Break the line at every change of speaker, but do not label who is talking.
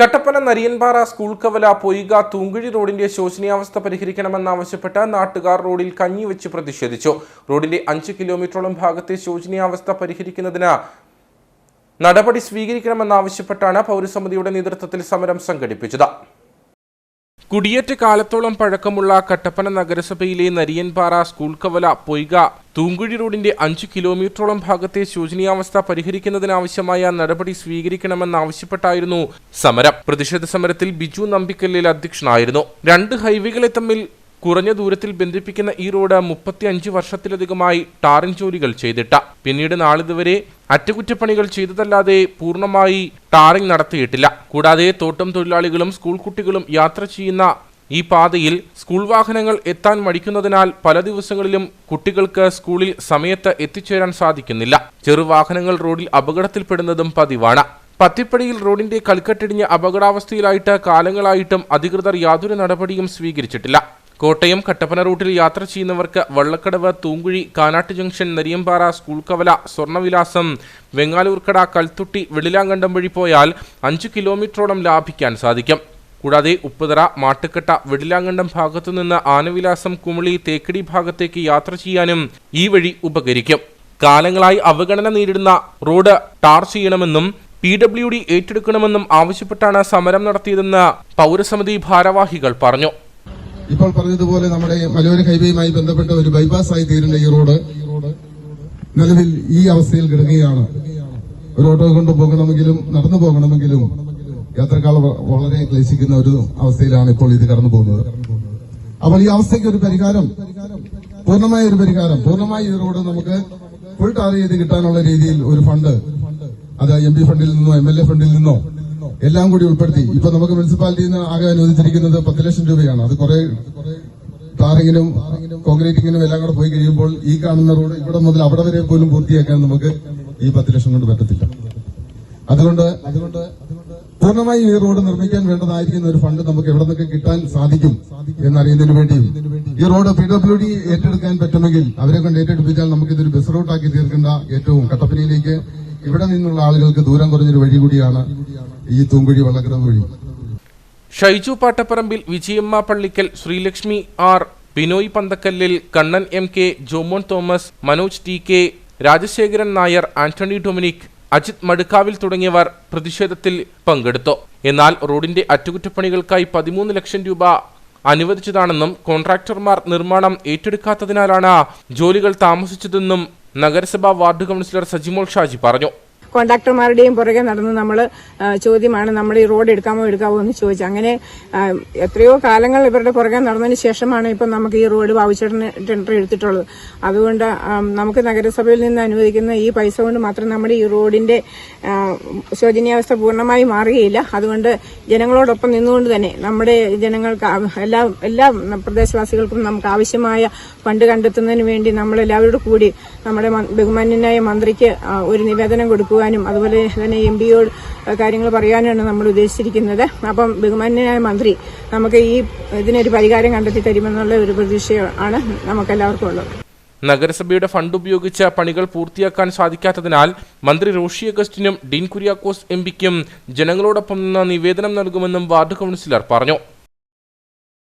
Kattappana Nariyanpara school കവല പൊയ്ക തൂങ്കുഴി റോഡിന്റെ ശോചനീയാവസ്ഥ പരിഹരിക്കണമെന്നാവശ്യപ്പെട്ട് നാട്ടുകാർ റോഡിൽ കഞ്ഞിവെച്ച് പ്രതിഷേധിച്ചു. റോഡിന്റെ അഞ്ച് കിലോമീറ്ററോളം ഭാഗത്തെ ശോചനീയാവസ്ഥ പരിഹരിക്കുന്നതിന് നടപടി സ്വീകരിക്കണമെന്നാവശ്യപ്പെട്ടാണ് പൗരസമിതിയുടെ നേതൃത്വത്തിൽ സമരം സംഘടിപ്പിച്ചത്. കുടിയേറ്റ കാലത്തോളം പഴക്കമുള്ള കട്ടപ്പന നഗരസഭയിലെ നരിയൻപാറ സ്കൂൾ കവല പൊയ്ക തൂങ്കുഴി റോഡിന്റെ അഞ്ചു കിലോമീറ്ററോളം ഭാഗത്തെ ശോചനീയാവസ്ഥ പരിഹരിക്കുന്നതിനാവശ്യമായ നടപടി സ്വീകരിക്കണമെന്നാവശ്യപ്പെട്ടായിരുന്നു സമരം. പ്രതിഷേധ സമരത്തിൽ ബിജു നമ്പിക്കല്ലിൽ അധ്യക്ഷനായിരുന്നു. രണ്ട് ഹൈവേകളെ തമ്മിൽ കുറഞ്ഞ ദൂരത്തിൽ ബന്ധിപ്പിക്കുന്ന ഈ റോഡ് മുപ്പത്തി അഞ്ച് വർഷത്തിലധികമായി ടാറിംഗ് ജോലികൾ ചെയ്തിട്ട. പിന്നീട് നാളിതുവരെ അറ്റകുറ്റപ്പണികൾ ചെയ്തതല്ലാതെ പൂർണമായി ടാറിംഗ് നടത്തിയിട്ടില്ല. കൂടാതെ തോട്ടം തൊഴിലാളികളും സ്കൂൾ കുട്ടികളും യാത്ര ചെയ്യുന്ന ഈ പാതയിൽ സ്കൂൾ വാഹനങ്ങൾ എത്താൻ മടിക്കുന്നതിനാൽ പല ദിവസങ്ങളിലും കുട്ടികൾക്ക് സ്കൂളിൽ സമയത്ത് എത്തിച്ചേരാൻ സാധിക്കുന്നില്ല. ചെറുവാഹനങ്ങൾ റോഡിൽ അപകടത്തിൽപ്പെടുന്നതും പതിവാണ്. പത്തിപ്പടിയിൽ റോഡിന്റെ കൽക്കട്ടിടിഞ്ഞ് അപകടാവസ്ഥയിലായിട്ട് കാലങ്ങളായിട്ടും അധികൃതർ യാതൊരു നടപടിയും സ്വീകരിച്ചിട്ടില്ല. കോട്ടയം കട്ടപ്പന റൂട്ടിൽ യാത്ര ചെയ്യുന്നവർക്ക് വള്ളക്കടവ് തൂങ്കുഴി കാനാട്ട് ജംഗ്ഷൻ നരിയമ്പാറ സ്കൂൾ കവല സ്വർണവിലാസം വെങ്ങാലൂർക്കട കൽത്തുട്ടി വെളിലാങ്കണ്ടം വഴി പോയാൽ അഞ്ച് കിലോമീറ്ററോളം ലാഭിക്കാൻ സാധിക്കും. കൂടാതെ ഉപ്പുതറ മാട്ടുക്കട്ട വെടിലാങ്കണ്ടം ഭാഗത്തുനിന്ന് ആനവിലാസം കുമിളി തേക്കടി ഭാഗത്തേക്ക് യാത്ര ചെയ്യാനും ഈ വഴി ഉപകരിക്കും. കാലങ്ങളായി അവഗണന നേരിടുന്ന റോഡ് ടാർ ചെയ്യണമെന്നും പി ഡബ്ല്യു ഡി ഏറ്റെടുക്കണമെന്നും ആവശ്യപ്പെട്ടാണ് സമരം നടത്തിയതെന്ന് പൗരസമിതി ഭാരവാഹികൾ പറഞ്ഞു.
ഇപ്പോൾ പറഞ്ഞതുപോലെ നമ്മുടെ മലയോര ഹൈവേയുമായി ബന്ധപ്പെട്ട ഒരു ബൈപ്പാസ് ആയി തീരുന്ന ഈ റോഡ് നിലവിൽ ഈ അവസ്ഥയിൽ കിടക്കുകയാണ്. ഒരു ഓട്ടോ കൊണ്ട് പോകണമെങ്കിലും നടന്നു പോകണമെങ്കിലും യാത്രക്കാർ വളരെ ക്ലേശിക്കുന്ന ഒരു അവസ്ഥയിലാണ് ഇപ്പോൾ ഇത് കടന്നു പോകുന്നത്. അപ്പോൾ ഈ അവസ്ഥയ്ക്ക് ഒരു പരിഹാരം പൂർണമായ ഒരു പരിഹാരം പൂർണമായി ഈ റോഡ് നമുക്ക് ഫുൾ ടാർ ചെയ്ത് കിട്ടാനുള്ള രീതിയിൽ ഒരു ഫണ്ട് അത് എം ഫണ്ടിൽ നിന്നോ എ ഫണ്ടിൽ നിന്നോ എല്ലാം കൂടി ഉൾപ്പെടുത്തി. ഇപ്പൊ നമുക്ക് മുനിസിപ്പാലിറ്റിയിൽ നിന്ന് ആകെ അനുവദിച്ചിരിക്കുന്നത് പത്ത് ലക്ഷം രൂപയാണ്. അത് കുറെ ടാറിങ്ങിനും കോൺക്രീറ്റിങ്ങിനും എല്ലാം കൂടെ പോയി കഴിയുമ്പോൾ ഈ കാണുന്ന റോഡ് ഇവിടെ മുതൽ അവിടെ വരെ പോലും പൂർത്തിയാക്കാൻ നമുക്ക് ഈ പത്ത് ലക്ഷം കൊണ്ട് പറ്റത്തില്ല. അതുകൊണ്ട് അതുകൊണ്ട് പൂർണമായി ഈ റോഡ് നിർമ്മിക്കാൻ വേണ്ടതായിരിക്കുന്ന ഒരു ഫണ്ട് നമുക്ക് എവിടെ നിന്നൊക്കെ കിട്ടാൻ സാധിക്കും എന്നറിയുന്നതിന് വേണ്ടിയും ഈ റോഡ് പി ഡബ്ല്യു ഡി ഏറ്റെടുക്കാൻ പറ്റുമെങ്കിൽ അവരെ കൊണ്ട് ഏറ്റെടുപ്പിച്ചാൽ നമുക്ക് ഇതൊരു ബസ് റൂട്ടാക്കി തീർക്കേണ്ട ഏറ്റവും കട്ടപ്പനയിലേക്ക് ഇവിടെ നിന്നുള്ള ആളുകൾക്ക് ദൂരം കുറഞ്ഞൊരു വഴി കൂടിയാണ് ഈ തൂങ്കുഴി വള്ളക്കടവ് വഴി.
Shaiju Pattaparambil Vijayamma Pallickal Sreelakshmi R Binoy Panthakkallil Kannan M K Jomon Thomas Manoj T K Rajasekharan Nair Antony Dominic Ajith Madukkavil തുടങ്ങിയവർ പ്രതിഷേധത്തിൽ പങ്കെടുത്തു. എന്നാൽ റോഡിന്റെ അറ്റകുറ്റപ്പണികൾക്കായി പതിമൂന്ന് ലക്ഷം രൂപ അനുവദിച്ചതാണെന്നും കോൺട്രാക്ടർമാർ നിർമ്മാണം ഏറ്റെടുക്കാത്തതിനാലാണ് ജോലികൾ താമസിച്ചതെന്നും നഗരസഭാ വാർഡ് കൗൺസിലർ സജിമോൾ ഷാജി പറഞ്ഞു.
കോൺട്രാക്ടർമാരുടെയും പുറകെ നടന്ന് നമ്മൾ ചോദ്യമാണ് നമ്മൾ ഈ റോഡ് എടുക്കാമോ എടുക്കാമോ എന്ന് ചോദിച്ചു. അങ്ങനെ എത്രയോ കാലങ്ങൾ ഇവരുടെ പുറകെ നടന്നതിന് ശേഷമാണ് ഇപ്പം നമുക്ക് ഈ റോഡ് ബാബുച്ചേട്ടന് ടെൻഡർ എടുത്തിട്ടുള്ളത്. അതുകൊണ്ട് നമുക്ക് നഗരസഭയിൽ നിന്ന് അനുവദിക്കുന്ന ഈ പൈസ കൊണ്ട് മാത്രം നമ്മുടെ ഈ റോഡിന്റെ ശോചനീയാവസ്ഥ പൂർണമായി മാറുകയില്ല. അതുകൊണ്ട് ജനങ്ങളോടൊപ്പം നിന്നുകൊണ്ട് തന്നെ നമ്മുടെ ജനങ്ങൾക്ക് എല്ലാ എല്ലാ പ്രദേശവാസികൾക്കും നമുക്ക് ആവശ്യമായ ഫണ്ട് കണ്ടെത്തുന്നതിന് വേണ്ടി നമ്മൾ എല്ലാവരോടും കൂടി നമ്മുടെ ബഹുമാന്യനായ മന്ത്രിക്ക് ഒരു നിവേദനം കൊടുക്കുവാനും അതുപോലെ തന്നെ എം പിയോട് കാര്യങ്ങൾ പറയാനാണ് നമ്മൾ ഉദ്ദേശിച്ചിരിക്കുന്നത്. അപ്പം ബഹുമാന്യനായ മന്ത്രി നമുക്ക് ഈ ഇതിനൊരു പരിഹാരം കണ്ടെത്തി തരുമെന്നുള്ള ഒരു പ്രതീക്ഷയാണ് നമുക്കെല്ലാവർക്കും ഉള്ളത്.
നഗരസഭയുടെ ഫണ്ട് ഉപയോഗിച്ച പണികൾ പൂർത്തിയാക്കാൻ സാധിക്കാത്തതിനാൽ മന്ത്രി റോഷി അഗസ്റ്റിനും ഡീൻ കുര്യാക്കോസ് എം പിക്കും ജനങ്ങളോടൊപ്പം നിന്ന് നിവേദനം നൽകുമെന്നും വാർഡ് കൗൺസിലർ പറഞ്ഞു.